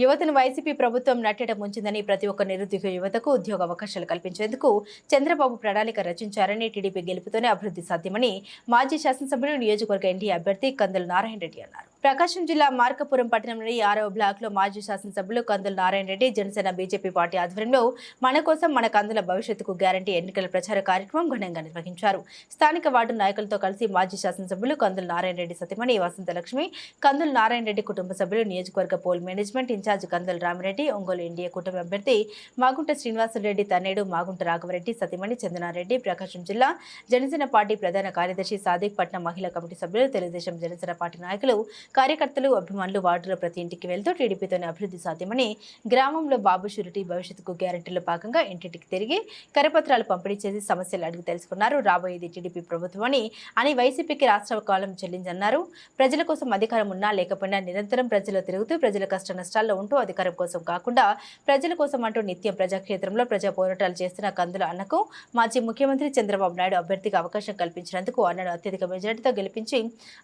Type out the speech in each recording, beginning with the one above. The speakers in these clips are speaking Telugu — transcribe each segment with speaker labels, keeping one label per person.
Speaker 1: యువతను వైసీపీ ప్రభుత్వం నట్టేట ముంచిందని ప్రతి ఒక్క నిరుద్యోగ యువతకు ఉద్యోగ అవకాశాలు కల్పించేందుకు చంద్రబాబు ప్రణాళిక రచించారని టీడీపీ గెలుపుతోనే అభివృద్ధి సాధ్యమని మాజీ శాసనసభ్యులు నియోజకవర్గ ఎన్డీఏ అభ్యర్థి కందుల నారాయణ రెడ్డి అన్నారు. ప్రకాశం జిల్లా మార్కపురం పట్టణంలోని ఆరవ బ్లాక్లో మాజీ శాసనసభ్యులు కందుల నారాయణ రెడ్డి జనసేన బీజేపీ పార్టీ ఆధ్వర్యంలో మన కోసం మన కందుల భవిష్యత్తుకు గ్యారంటీ ఎన్నికల ప్రచార కార్యక్రమం ఘనంగా నిర్వహించారు. స్థానిక వార్డు నాయకులతో కలిసి మాజీ శాసనసభ్యులు కందుల నారాయణ రెడ్డి సతీమణి వసంతలక్ష్మి కందుల నారాయణ రెడ్డి కుటుంబ సభ్యులు నియోజకవర్గ poll management incharge Kandula Ramireddy Ongole NDA కుటుంబ అభ్యర్థి మాగుంట శ్రీనివాసరెడ్డి తన్నేడు మాగుంట రాఘవరెడ్డి సతీమణి చందనారెడ్డి ప్రకాశం జిల్లా జనసేన పార్టీ ప్రధాన కార్యదర్శి సాదిక్ పట్నం మహిళా కమిటీ సభ్యులు తెలుగుదేశం జనసేన పార్టీ నాయకులు కార్యకర్తలు అభిమానులు వార్డులో ప్రతి ఇంటికి వెళ్తూ టీడీపీతోనే అభివృద్ధి సాధ్యమని గ్రామంలో బాబు షూరిటీ భవిష్యత్తుకు గ్యారెంటీలో భాగంగా ఇంటింటికి తిరిగి కరపత్రాలు పంపిణీ చేసి సమస్యలు అడిగి తెలుసుకున్నారు. రాబోయేది టీడీపీ ప్రభుత్వమని అని వైసీపీకి రాష్ట్ర కాలం చెల్లించన్నారు. ప్రజల కోసం అధికారం ఉన్నా లేకపోయినా నిరంతరం ప్రజలు తిరుగుతూ ప్రజల కష్ట నష్టాల్లో ఉంటూ అధికారం కోసం కాకుండా ప్రజల కోసం అంటూ నిత్యం ప్రజాక్షేత్రంలో ప్రజా పోరాటాలు చేస్తున్న కందుల అన్నకు మాజీ ముఖ్యమంత్రి చంద్రబాబు నాయుడు అభ్యర్థికి అవకాశం కల్పించినందుకు అన్నను అత్యధిక మెజార్టీతో గెలిపించి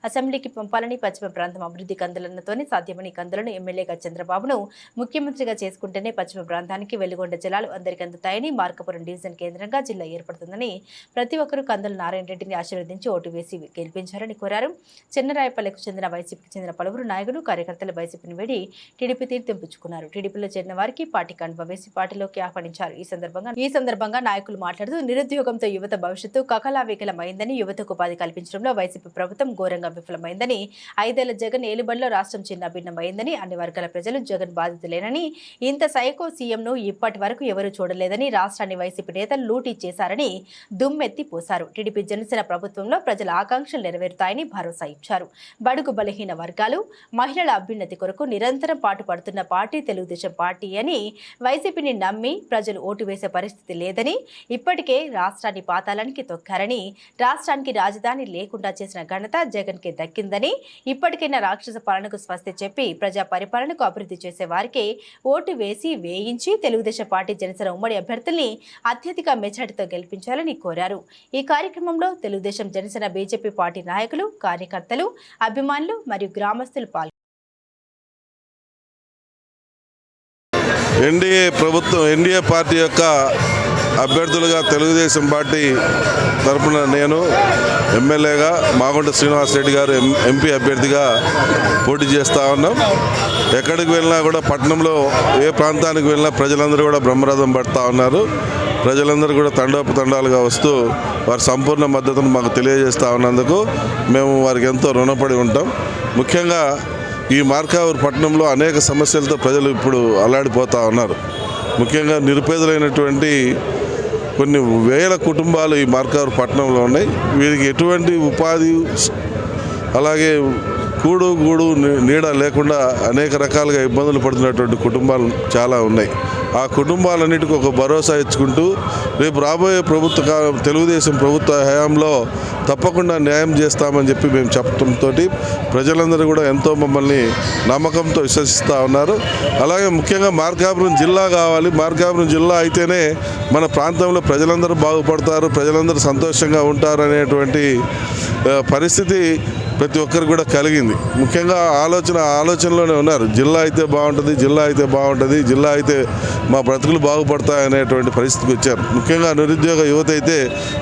Speaker 1: అసెంబ్లీకి పంపాలని పశ్చిమ ప్రాంతం అభివృద్ధి కందులన్నతోనే సాధ్యమని కందులను ఎమ్మెల్యేగా చంద్రబాబును ముఖ్యమంత్రిగా చేసుకుంటేనే పశ్చిమ ప్రాంతానికి వెలుగొండ జలాలు అందరికీ అందుతాయని మార్కపురం డివిజన్ కేంద్రంగా జిల్లా ఏర్పడుతుందని ప్రతి ఒక్కరూ కందుల నారాయణ రెడ్డిని ఆశీర్వదించి ఓటు వేసి గెలిపించారని కోరారు. చెన్నరాయపల్లెకు చెందిన వైసీపీకి చెందిన పలువురు నాయకులు కార్యకర్తలు వైసీపీని వేడి టీడీపీ తీర్థం పుచ్చుకున్నారు టీడీపీలో చేరిన వారికి పార్టీ కండువ వేసి పార్టీలోకి ఆహ్వానించారు. ఈ సందర్భంగా ఈ సందర్భంగా నాయకులు మాట్లాడుతూ నిరుద్యోగంతో యువత భవిష్యత్తు కకలావికలమైందని యువతకు ఉపాధి కల్పించడంలో వైసీపీ ప్రభుత్వం ఘోరంగా విఫలమైందని ఐదేళ్ళ జగన్ ఏలుబడిలో రాష్ట్రం చిన్న భిన్నమైందని అన్ని వర్గాల ప్రజలు జగన్ బాధితులేనని ఇంత సైకో సీఎంను ఇప్పటి వరకు ఎవరూ చూడలేదని రాష్ట్రాన్ని వైసీపీ నేతలు లూటీ చేశారని దుమ్మెత్తి పోశారు. టీడీపీ జనసేన ప్రభుత్వంలో ప్రజల ఆకాంక్షలు నెరవేరుతాయని భరోసా ఇచ్చారు. బడుగు బలహీన వర్గాలు మహిళల అభ్యున్నతి కొరకు నిరంతరం పాటుపడుతున్న పార్టీ తెలుగుదేశం పార్టీ అని వైసీపీని నమ్మి ప్రజలు ఓటు వేసే పరిస్థితి లేదని ఇప్పటికే రాష్ట్రాన్ని పాతాలానికి తొక్కారని రాష్ట్రానికి రాజధాని లేకుండా చేసిన ఘనత జగన్కి దక్కిందని ఇప్పటికైనా రాక్షస పాలనకు స్వస్తి చెప్పి ప్రజా పరిపాలనకు అభివృద్ధి చేసే వారికి ఓటు వేసి వేయించి తెలుగుదేశం పార్టీ జనసేన ఉమ్మడి అభ్యర్థుల్ని అత్యధిక మెజార్టీతో గెలిపించాలని కోరారు. ఈ కార్యక్రమంలో తెలుగుదేశం జనసేన బీజేపీ పార్టీ నాయకులు కార్యకర్తలు అభిమానులు మరియు గ్రామస్తులు పాల్గొన్నారు
Speaker 2: ఎన్డీఏ ప్రభుత్వం ఎన్డీఏ పార్టీ యొక్క అభ్యర్థులుగా తెలుగుదేశం పార్టీ తరపున నేను ఎమ్మెల్యేగా మాగుంట శ్రీనివాసరెడ్డి గారు ఎం ఎంపీ అభ్యర్థిగా పోటీ చేస్తూ ఉన్నాం. ఎక్కడికి వెళ్ళినా కూడా పట్టణంలో ఏ ప్రాంతానికి వెళ్ళినా ప్రజలందరూ కూడా బ్రహ్మరథం పడుతూ ఉన్నారు. ప్రజలందరూ కూడా తండోపతండాలుగా వస్తూ వారి సంపూర్ణ మద్దతును మాకు తెలియజేస్తూ ఉన్నందుకు మేము వారికి ఎంతో రుణపడి ఉంటాం. ముఖ్యంగా ఈ మార్కావూరు పట్టణంలో అనేక సమస్యలతో ప్రజలు ఇప్పుడు అల్లాడిపోతూ ఉన్నారు. ముఖ్యంగా నిరుపేదలైనటువంటి కొన్ని వేల కుటుంబాలు ఈ మార్కారు పట్టణంలో ఉన్నాయి. వీరికి ఎటువంటి ఉపాధి అలాగే కూడు గూడు నీడ లేకుండా అనేక రకాలుగా ఇబ్బందులు పడుతున్నటువంటి కుటుంబాలు చాలా ఉన్నాయి. ఆ కుటుంబాలన్నిటికీ ఒక భరోసా ఇచ్చుకుంటూ రేపు రాబోయే ప్రభుత్వ తెలుగుదేశం ప్రభుత్వ హయాంలో తప్పకుండా న్యాయం చేస్తామని చెప్పి మేము చెప్పడంతో ప్రజలందరూ కూడా ఎంతో మమ్మల్ని నమ్మకంతో విశ్వసిస్తూ ఉన్నారు. అలాగే ముఖ్యంగా మార్కాపురం జిల్లా కావాలి. మార్కాపురం జిల్లా అయితేనే మన ప్రాంతంలో ప్రజలందరూ బాగుపడతారు ప్రజలందరూ సంతోషంగా ఉంటారు అనేటువంటి పరిస్థితి ప్రతి ఒక్కరికి కూడా కలిగింది. ముఖ్యంగా ఆలోచన ఆలోచనలోనే ఉన్నారు. జిల్లా అయితే బాగుంటుంది జిల్లా అయితే బాగుంటుంది జిల్లా అయితే మా బ్రతుకులు బాగుపడతాయి అనేటువంటి పరిస్థితికి వచ్చారు. ముఖ్యంగా నిరుద్యోగ యువత అయితే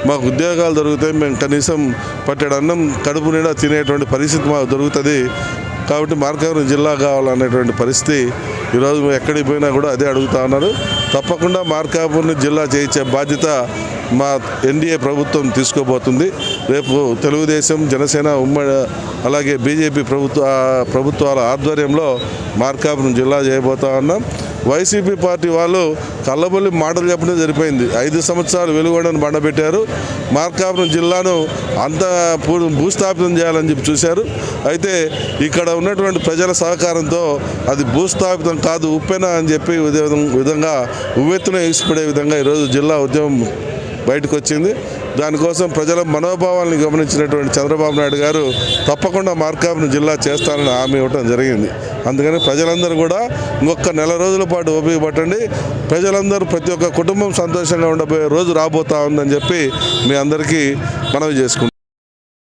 Speaker 2: మాకు ఉద్యోగాలు దొరుకుతాయి మేము కనీసం పట్టెడు అన్నం కడుపు నిండా తినేటువంటి పరిస్థితి మాకు దొరుకుతుంది. కాబట్టి మార్కాపురం జిల్లా కావాలనేటువంటి పరిస్థితి ఈరోజు ఎక్కడికి పోయినా కూడా అదే అడుగుతా ఉన్నారు. తప్పకుండా మార్కాపురం జిల్లా చేయించే బాధ్యత మా ఎన్డీఏ ప్రభుత్వం తీసుకోబోతుంది. రేపు తెలుగుదేశం జనసేన ఉమ్మడి అలాగే బీజేపీ ప్రభుత్వ ప్రభుత్వాల ఆధ్వర్యంలో మార్కాపురం జిల్లా చేయబోతా ఉన్నాం. వైసీపీ పార్టీ వాళ్ళు కళ్ళబొల్లి మాటలు చెప్పడం జరిపోయింది ఐదు సంవత్సరాలు వెలువడని బండబెట్టారు. మార్కాపురం జిల్లాను అంత భూస్థాపితం చేయాలని చెప్పి చూశారు. అయితే ఇక్కడ ఉన్నటువంటి ప్రజల సహకారంతో అది భూస్థాపితం కాదు ఉప్పెన అని చెప్పి విధంగా ఉవ్వెత్తున ఎగిసిపడే విధంగా ఈరోజు జిల్లా ఉద్యమం బయటకు వచ్చింది దానికోసం ప్రజల మనోభావాలను గమనించినటువంటి చంద్రబాబు నాయుడు గారు తప్పకుండా మార్కాపురం జిల్లా చేస్తానని హామీ ఇవ్వడం జరిగింది. అందుకని ప్రజలందరూ కూడా ఇంకొక నెల రోజుల పాటు ఓపిక పట్టండి. ప్రజలందరూ ప్రతి ఒక్క కుటుంబం సంతోషంగా ఉండబోయే రోజు రాబోతా ఉందని చెప్పి మీ అందరికీ మనవి చేసుకుంటాం